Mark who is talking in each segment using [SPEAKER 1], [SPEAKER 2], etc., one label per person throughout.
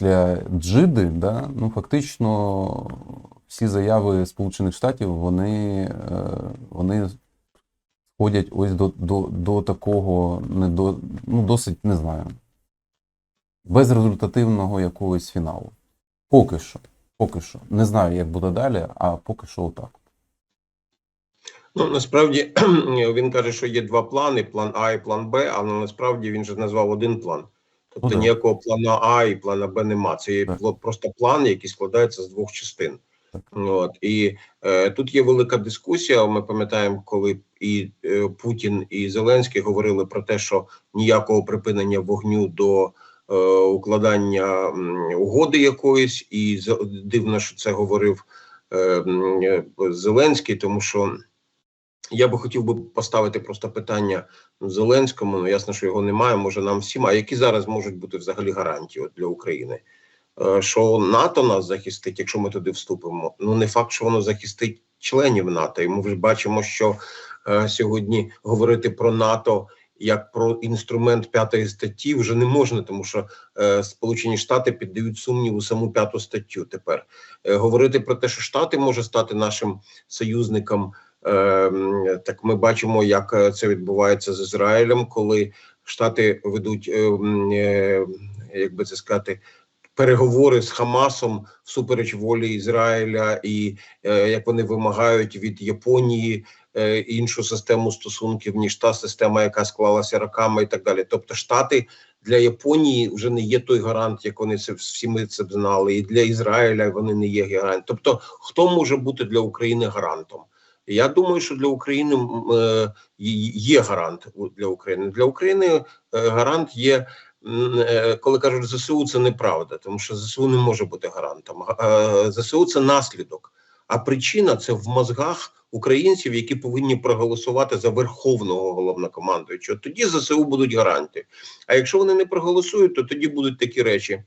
[SPEAKER 1] після Джиди, да, ну фактично всі заяви Сполучених Штатів вони, е, вони сходять ось до, до, до такого не до, ну, досить не знаю, безрезультативного якогось фіналу. Поки що. Поки що. Не знаю, як буде далі, а поки що отак.
[SPEAKER 2] Ну насправді він каже, що є два плани: план А і план Б, але насправді він же назвав один план. Тобто
[SPEAKER 1] Ну,
[SPEAKER 2] ніякого плана А і плана Б нема. Це є
[SPEAKER 1] Так.
[SPEAKER 2] просто план, який складається з двох частин.
[SPEAKER 1] Так.
[SPEAKER 2] От і е, тут є велика дискусія. Ми пам'ятаємо, коли і е, Путін і Зеленський говорили про те, що ніякого припинення вогню до е, укладання м, угоди якоїсь, і дивно, що це говорив е, м, е, Зеленський, тому що. Я би хотів би поставити просто питання Зеленському. Ну ясно, що його немає. Може нам всім. А які зараз можуть бути взагалі гарантії от для України? Е, Що НАТО нас захистить, якщо ми туди вступимо? Ну не факт, що воно захистить членів НАТО. І ми вже бачимо, що е, сьогодні говорити про НАТО як про інструмент п'ятої статті вже не можна, тому що е, Сполучені Штати піддають сумніву саму п'яту статтю. Тепер е, говорити про те, що Штати може стати нашим союзником. Ем, Так ми бачимо, як е, це відбувається з Ізраїлем, коли Штати ведуть, ем, е, як би це сказати, переговори з Хамасом всупереч волі Ізраїля, і е, як вони вимагають від Японії е, іншу систему стосунків ніж та система, яка склалася роками, і так далі. Тобто, Штати для Японії вже не є той гарант, як вони це всі ми це знали, і для Ізраїля вони не є гарант. Тобто, хто може бути для України гарантом? Я думаю, що для України е, є- гарант для України. Для України е, гарант є, е, коли кажуть ЗСУ, це неправда, тому що ЗСУ не може бути гарантом. ЗСУ це наслідок, а причина це в мозгах українців, які повинні проголосувати за верховного головнокомандуючого. Тоді ЗСУ будуть гаранти. А якщо вони не проголосують, то тоді будуть такі речі.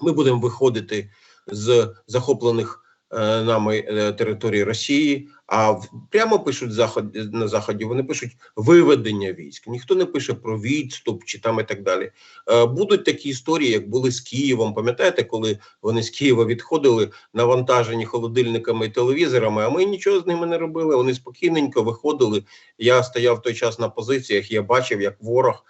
[SPEAKER 2] Ми будемо виходити з захоплених нами е, територій Росії. А прямо пишуть заход на заході. Вони пишуть виведення військ. Ніхто не пише про відступ чи там і так далі. Е, будуть такі історії, як були з Києвом. Пам'ятаєте, коли вони з Києва відходили навантажені холодильниками і телевізорами? А ми нічого з ними не робили. Вони спокійненько виходили. Я стояв той час на позиціях. Я бачив, як ворог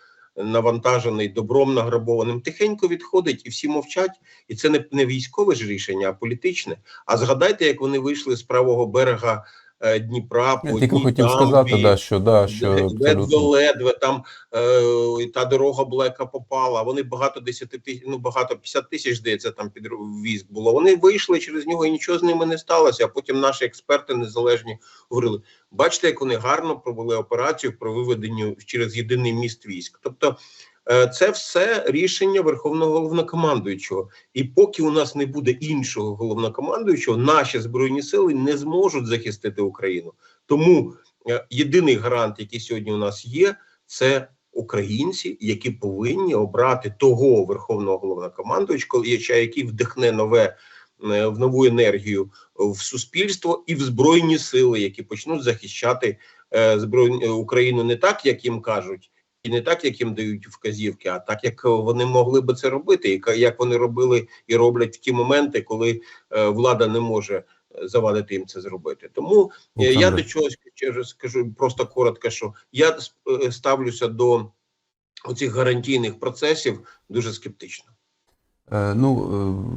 [SPEAKER 2] навантажений добром награбованим, тихенько відходить, і всі мовчать. І це не, не військове ж рішення, а політичне. А згадайте, як вони вийшли з правого берега Дніпра по
[SPEAKER 1] Я тільки хотів
[SPEAKER 2] дамбі,
[SPEAKER 1] сказати, да, що, да, що
[SPEAKER 2] ледве-ледве там е, та дорога була, яка попала. Вони багато десяти тисяч, ну багато 50 тисяч, здається, там під військ було. Вони вийшли через нього і нічого з ними не сталося. А потім наші експерти незалежні говорили: бачите, як вони гарно провели операцію про виведення через єдиний міст військ. Тобто. Е, Це все рішення верховного головнокомандуючого, і поки у нас не буде іншого головнокомандуючого, наші збройні сили не зможуть захистити Україну. Тому е, єдиний гарант, який сьогодні у нас є, це українці, які повинні обрати того верховного головнокомандуючого, який вдихне нове е, в нову енергію в суспільство і в збройні сили, які почнуть захищати збройні Україну не так, як їм кажуть. І не так, як їм дають вказівки, а так, як вони могли би це робити, як вони робили і роблять в ті моменти, коли е, влада не може е, завадити їм це зробити. Тому Е, Я до чогось скажу просто коротко, що я е, ставлюся до оцих гарантійних процесів дуже скептично.
[SPEAKER 1] Е, Ну,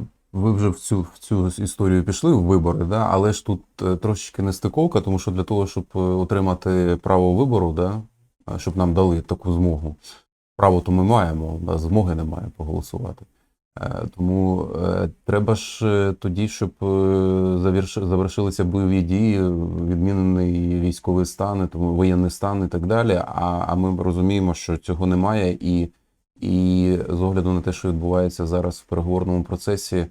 [SPEAKER 1] е, ви вже в цю, в цю історію пішли в вибори, да? але ж тут е, трошечки нестиковка, тому що для того, щоб е, отримати право вибору, да? Щоб нам дали таку змогу. Право то ми маємо, да? змоги немає поголосувати. Е, Тому е, треба ж е, тоді, щоб завершилися бойові дії, відмінений військовий стан, тому воєнний стан і так далі. А, а ми розуміємо, що цього немає, і і з огляду на те, що відбувається зараз в переговорному процесі,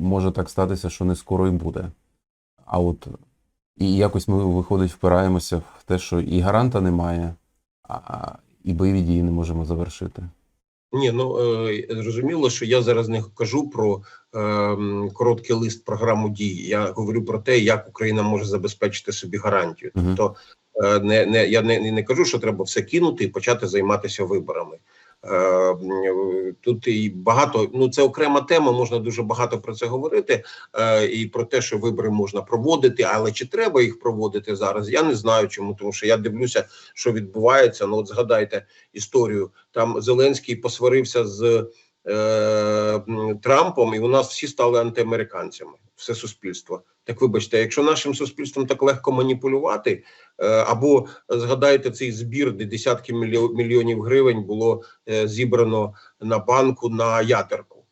[SPEAKER 1] може так статися, що не скоро і буде. А от і якось ми, виходить, впираємося в те, що і гаранта немає, а і бойові дії не можемо завершити.
[SPEAKER 2] Ні, ну е, зрозуміло, що я зараз не кажу про е, короткий лист програму дій. Я говорю про те, як Україна може забезпечити собі гарантію. Тобто, е, не, не я не, не кажу, що треба все кинути і почати займатися виборами. Е, Тут і багато, ну це окрема тема, можна дуже багато про це говорити, е, і про те, що вибори можна проводити, але чи треба їх проводити зараз? Я не знаю чому, тому що я дивлюся, що відбувається. Ну, от згадайте історію. Там Зеленський посварився з е, Трампом, і у нас всі стали антиамериканцями, все суспільство. Так вибачте, якщо нашим суспільством так легко маніпулювати, е, або згадайте цей збір, де десятки мільйонів гривень було е, зібрано на банку на ядерку.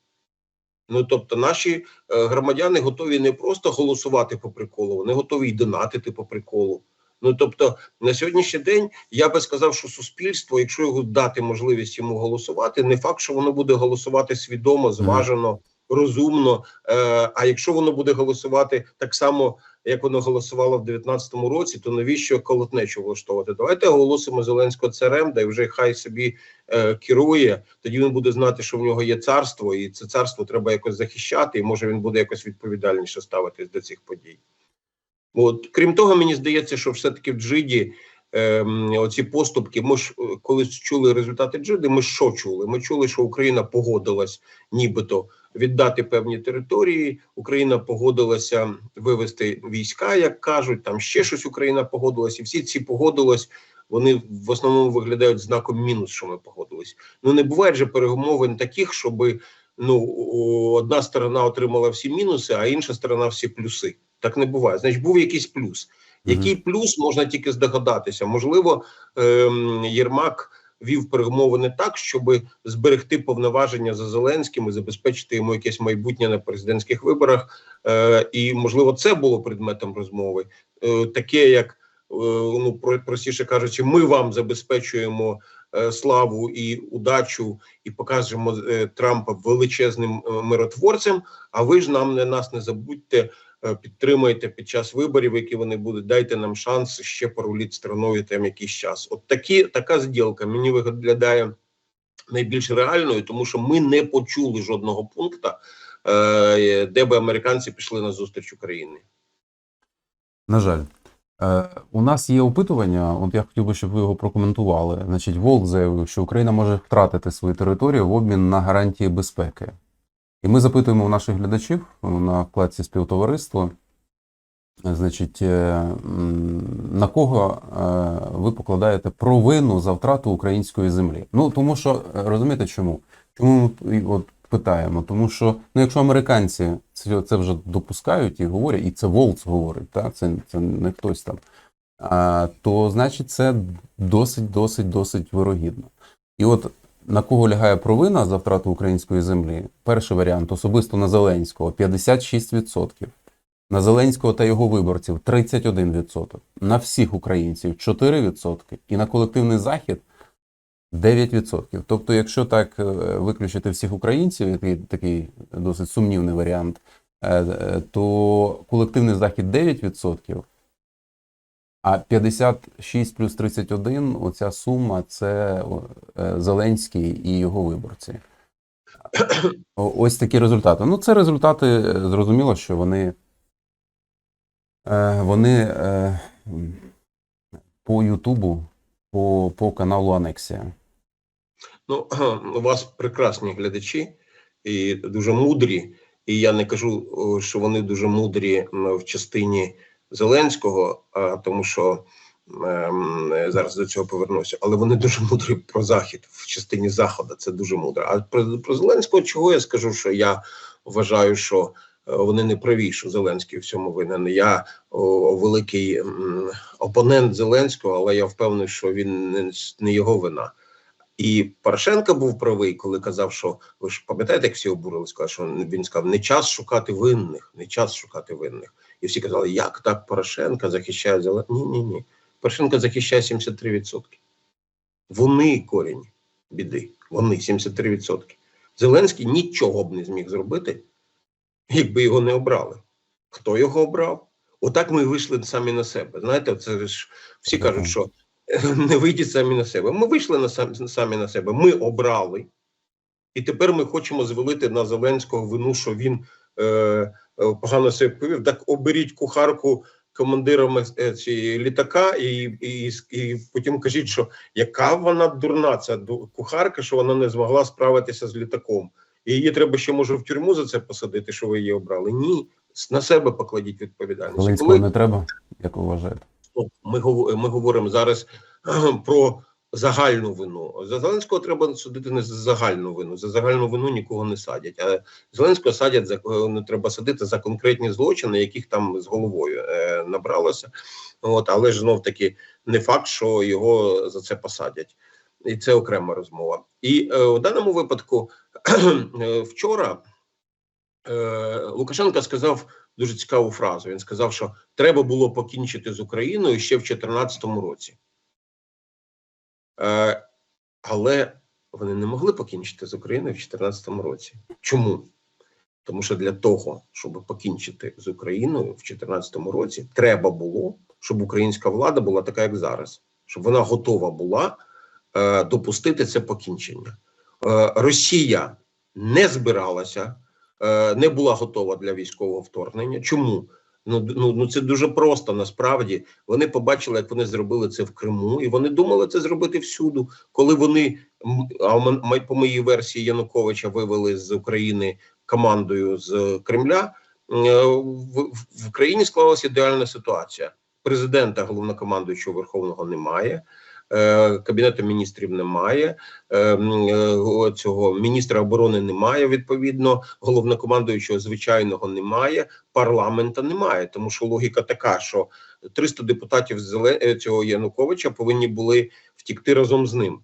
[SPEAKER 2] Ну тобто, наші громадяни готові не просто голосувати по приколу, вони готові й донатити по приколу. Ну тобто, на сьогоднішній день я би сказав, що суспільство, якщо його дати можливість йому голосувати, не факт, що воно буде голосувати свідомо, зважено, розумно. Е, а якщо воно буде голосувати так само, як воно голосувало в 2019 році, то навіщо колотнечу влаштовувати? Давайте оголосимо Зеленського царем, й вже хай собі е, керує. Тоді він буде знати, що в нього є царство, і це царство треба якось захищати, і може він буде якось відповідальніше ставитись до цих подій. От крім того, мені здається, що все-таки в Джиді ем, оці поступки. Ми ж е, коли чули результати Джиди, ми що чули? Ми чули, що Україна погодилась, нібито віддати певні території. Україна погодилася вивести війська, як кажуть. Там ще щось Україна погодилась, і всі ці погодилось. Вони в основному виглядають знаком мінус, що ми погодились. Ну не буває же перемовин таких, щоби ну одна сторона отримала всі мінуси, а інша сторона всі плюси. Так не буває. Значить, був якийсь плюс. Який плюс можна тільки здогадатися? Можливо, ем, Єрмак вів перемовини так, щоб зберегти повноваження за Зеленським і забезпечити йому якесь майбутнє на президентських виборах. Е, і можливо, це було предметом розмови, е, таке як е, ну про- простіше кажучи, ми вам забезпечуємо славу і удачу, і покажемо е, Трампа величезним е, миротворцем. А ви ж нам не нас не забудьте. е, Підтримайте під час виборів, які вони будуть. Дайте нам шанс ще порулити страною там якийсь час. От такі така зділка мені виглядає найбільш реальною, тому що ми не почули жодного пункту, е, де би американці пішли на зустріч Україні.
[SPEAKER 1] На жаль. Е, у нас є опитування, от я хотів би, щоб ви його прокоментували. Значить, Волк заявив, що Україна може втратити свою територію в обмін на гарантії безпеки. І ми запитуємо у наших глядачів на вкладці співтовариство, значить, е, на кого е, ви покладаєте провину за втрату української землі? Ну, тому що, розумієте чому? Чому от питаємо? Тому що, ну, якщо американці це, вже допускають і говорять, і це Волц говорить, так? Це, це не хтось там, а, то значить це досить, досить, досить вирогідно. І от на кого лягає провина за втрату української землі? Перший варіант особисто на Зеленського 56%. На Зеленського та його виборців 31%, на всіх українців 4% і на колективний захід 9%. Тобто, якщо так е, виключити всих українців, який такий досить сумнівний варіант, е, е, то колективний захід 9%, а 56 плюс 31 оця сума це Зеленський і його виборці. Ось такі результати. Ну, це результати, зрозуміло, що вони, вони по Ютубу, по, по каналу Анексія.
[SPEAKER 2] Ну, у вас прекрасні глядачі і дуже мудрі. І я не кажу, що вони дуже мудрі в частині Зеленського, а тому що ем, зараз до цього повернуся, але вони дуже мудрі про захід в частині заходу. Це дуже мудро. А про, про Зеленського, чого я скажу, що я вважаю, що е, вони не праві, що Зеленський в цьому винен. Я о, великий опонент Зеленського, але я впевнений, що він не його вина. І Порошенко був правий, коли казав, що ви ж пам'ятаєте, як всі обурились, сказали, що він сказав, не час шукати винних, не час шукати винних. І всі казали, як так Порошенко захищає зелен... Ні, ні, ні. Порошенко захищає 73%. Вони корінь біди. Вони 73%. Зеленський нічого б не зміг зробити, якби його не обрали. Хто його обрав? Отак ми вийшли самі на себе. Знаєте, це ж всі кажуть, що не вийдіть самі на себе. Ми вийшли на сам, самі на себе. Ми обрали, і тепер ми хочемо звалити на Зеленського вину, що він е, е, погано себе повів. Так оберіть кухарку командиром е, цієї літака, і, і, і потім кажіть, що яка вона дурна, ця кухарка, що вона не змогла справитися з літаком. І її треба ще може в тюрму за це посадити, що ви її обрали. Ні, на себе покладіть відповідальність. Коли
[SPEAKER 1] не треба, як ви вважаєте?
[SPEAKER 2] Ну, ми, ми говоримо зараз про загальну вину. За Зеленського треба судити не за загальну вину. За загальну вину нікого не садять. А Зеленського садять за не треба садити за конкретні злочини, яких там з головою е, набралося. От, але ж знов таки не факт, що його за це посадять. І це окрема розмова. І е, в даному випадку е, вчора е, Лукашенко сказав дуже цікаву фразу. Він сказав, що треба було покінчити з Україною ще в 2014 році. Е, але вони не могли покінчити з Україною в 2014 році. Чому? Тому що для того, щоб покінчити з Україною в 2014 році, треба було, щоб українська влада була така, як зараз, щоб вона готова була е, допустити це покінчення. Е, Росія не збиралася, не була готова для військового вторгнення. Чому? Ну, ну, ну це дуже просто насправді. Вони побачили, як вони зробили це в Криму, і вони думали це зробити всюду. Коли вони а по моїй версії Януковича вивели з України командою з Кремля. е, в- в країні склалася ідеальна ситуація. Президента головнокомандуючого Верховного немає. Е, Кабінету міністрів немає, е, е, цього міністра оборони немає. Відповідно, головнокомандуючого звичайного немає парламента немає, тому що логіка така, що 300 депутатів цього Януковича повинні були втікти разом з ним.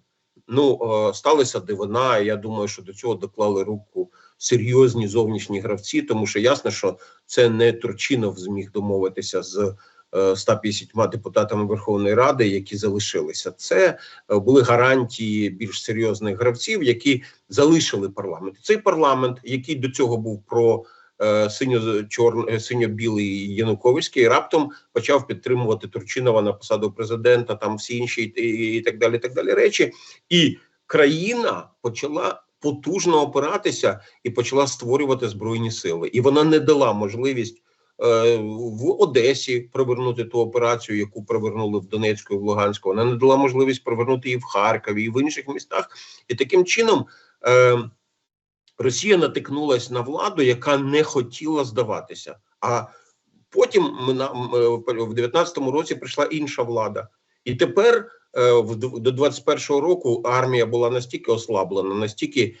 [SPEAKER 2] Ну сталися дивина. Я думаю, що до цього доклали руку серйозні зовнішні гравці, тому що ясно, що це не Турчинов зміг домовитися з. Е, 150 депутатами Верховної Ради, які залишилися, це е, були гарантії більш серйозних гравців, які залишили парламент. Цей парламент, який до цього був про е, синьо чорно синьо-білий Януковицький, раптом почав підтримувати Турчинова на посаду президента, там всі інші і, так далі. Так далі речі, і країна почала потужно опиратися і почала створювати збройні сили, і вона не дала можливість. Е, В Одесі провернути ту операцію, яку провернули в Донецьку і в Луганську. Вона не дала можливість провернути і в Харкові, і в інших містах. І таким чином е, Росія натикнулась на владу, яка не хотіла здаватися. А потім е, в 19-му році прийшла інша влада, і тепер до 21-го року армія була настільки ослаблена, настільки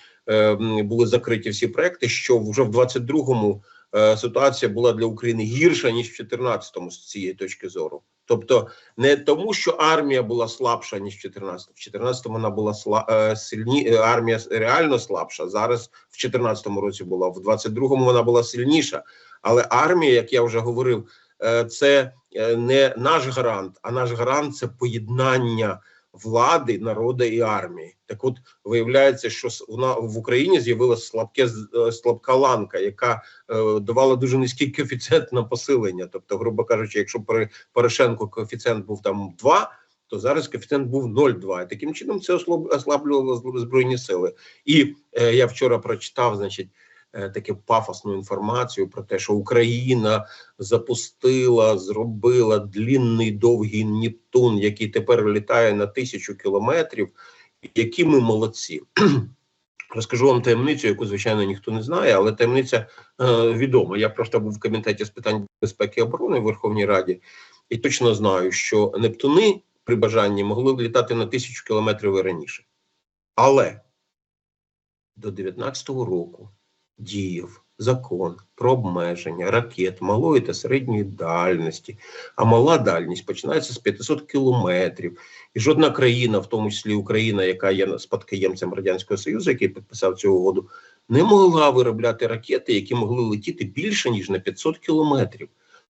[SPEAKER 2] були закриті всі проекти, що вже в 22-му е, ситуація була для України гірша ніж в 14-му з цієї точки зору. Тобто не тому, що армія була слабша ніж в 14-му. В 14-му вона була сла, е, сильні е, армія реально слабша. Зараз в 14-му році була, в 22-му вона була сильніша. Але армія, як я вже говорив, е, це е, не наш гарант, а наш гарант це поєднання влади, народу і армії. Так, от виявляється, що вона в Україні з'явилася слабке е, слабка ланка, яка е, давала дуже низький коефіцієнт на посилення. Тобто, грубо кажучи, якщо при Порошенко коефіцієнт був там 2, то зараз коефіцієнт був 0,2. І таким чином це ослаб- ослаблювало збройні сили. І е, я вчора прочитав, значить. Е, Таку пафосну інформацію про те, що Україна запустила, зробила длінний довгий Нептун, який тепер літає на тисячу кілометрів. Які ми молодці. Розкажу вам таємницю, яку звичайно ніхто не знає, але таємниця е, відома. Я просто був в комітеті з питань безпеки і оборони в Верховній Раді і точно знаю, що Нептуни при бажанні могли б літати на тисячу кілометрів і раніше. Але до 19-го року діяв закон про обмеження ракет малої та середньої дальності. А мала дальність починається з 500 кілометрів. І жодна країна, в тому числі Україна, яка є спадкоємцем Радянського Союзу, який підписав цю угоду, не могла виробляти ракети, які могли летіти більше ніж на 500 кілометрів.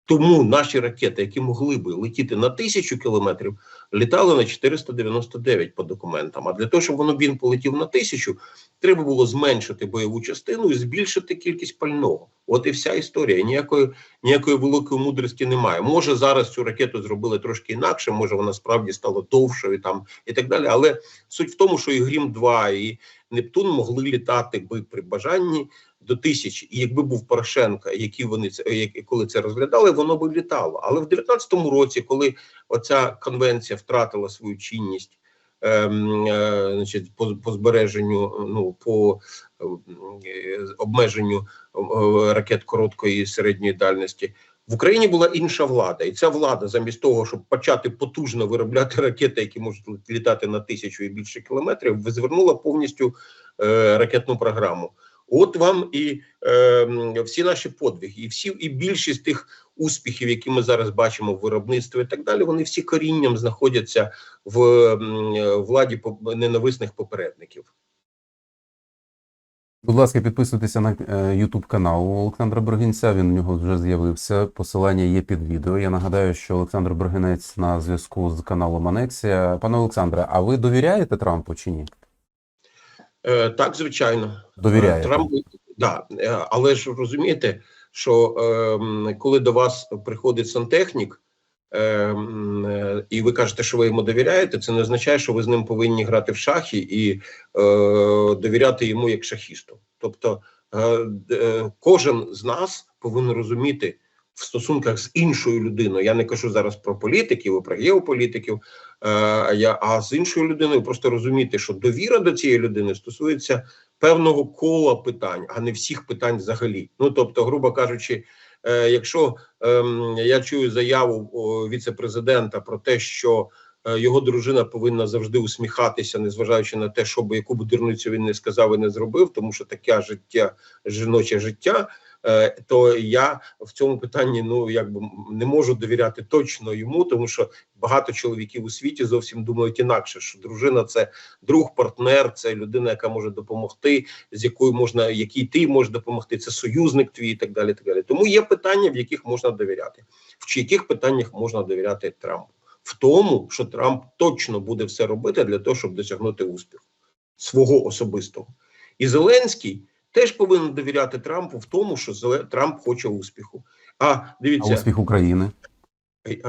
[SPEAKER 2] Тому наші ракети, які могли би летіти на тисячу кілометрів, літали на 499 по документам. А для того, щоб воно він полетів на тисячу, треба було зменшити бойову частину і збільшити кількість пального. От і вся історія. Ніякої ніякої великої мудрості немає. Може зараз цю ракету зробили трошки інакше, може вона справді стала довшою там і так далі. Але суть в тому, що і Грім 2 і Нептун могли літати би при бажанні до тисячі, і якби був Порошенко, які вони це як- коли це розглядали, воно би літало. Але в 19-му році, коли оця конвенція втратила свою чинність, ем, е, значить, по, по збереженню, ну по е, обмеженню е, ракет короткої і середньої дальності. В Україні була інша влада, і ця влада, замість того, щоб почати потужно виробляти ракети, які можуть літати на тисячу і більше кілометрів, звернула повністю е, ракетну програму. От вам і е, всі наші подвиги, і всі, і більшість тих успіхів, які ми зараз бачимо в виробництві, і так далі, вони всі корінням знаходяться в е, владі ненависних попередників.
[SPEAKER 1] Будь ласка, підписуйтеся на е, YouTube канал Олександра Бригинця. Він у нього вже з'явився. Посилання є під відео. Я нагадаю, що Олександр Бригинець на зв'язку з каналом Анексія. Пане Олександре, а ви довіряєте Трампу чи ні?
[SPEAKER 2] Е, так, звичайно.
[SPEAKER 1] Довіряєте.
[SPEAKER 2] Трамп, да, е, але ж розумієте, що е, коли до вас приходить сантехнік, е, е, і ви кажете, що ви йому довіряєте, це не означає, що ви з ним повинні грати в шахи і е, довіряти йому як шахісту. Тобто е, е, кожен з нас повинен розуміти в стосунках з іншою людиною. Я не кажу зараз про політиків про геополітиків, е, я, а з іншою людиною просто розуміти, що довіра до цієї людини стосується певного кола питань, а не всіх питань взагалі. Ну тобто, грубо кажучи, е, якщо ем, я чую заяву віце-президента про те, що е, його дружина повинна завжди усміхатися, незважаючи на те, що яку б дурницю він не сказав і не зробив, тому що таке життя, жіноче життя. Е, То я в цьому питанні ну якби не можу довіряти точно йому, тому що багато чоловіків у світі зовсім думають інакше, що дружина це друг, партнер, це людина, яка може допомогти, з якою можна, якій ти можеш допомогти, це союзник твій і так далі. Так далі. Тому є питання, в яких можна довіряти, в яких питаннях можна довіряти Трампу, в тому, що Трамп точно буде все робити для того, щоб досягнути успіху свого особистого. І Зеленський теж повинен довіряти Трампу в тому, що Трамп хоче успіху. А
[SPEAKER 1] А
[SPEAKER 2] дивіться,
[SPEAKER 1] успіх України?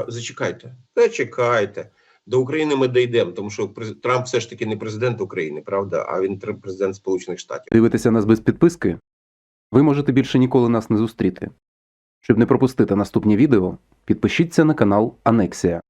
[SPEAKER 2] Зачекайте, зачекайте. До України ми дійдемо, тому що Трамп все ж таки не президент України, правда, а він президент Сполучених Штатів.
[SPEAKER 3] Дивитеся нас без підписки? Ви можете більше ніколи нас не зустріти. Щоб не пропустити наступні відео, підпишіться на канал Анексія.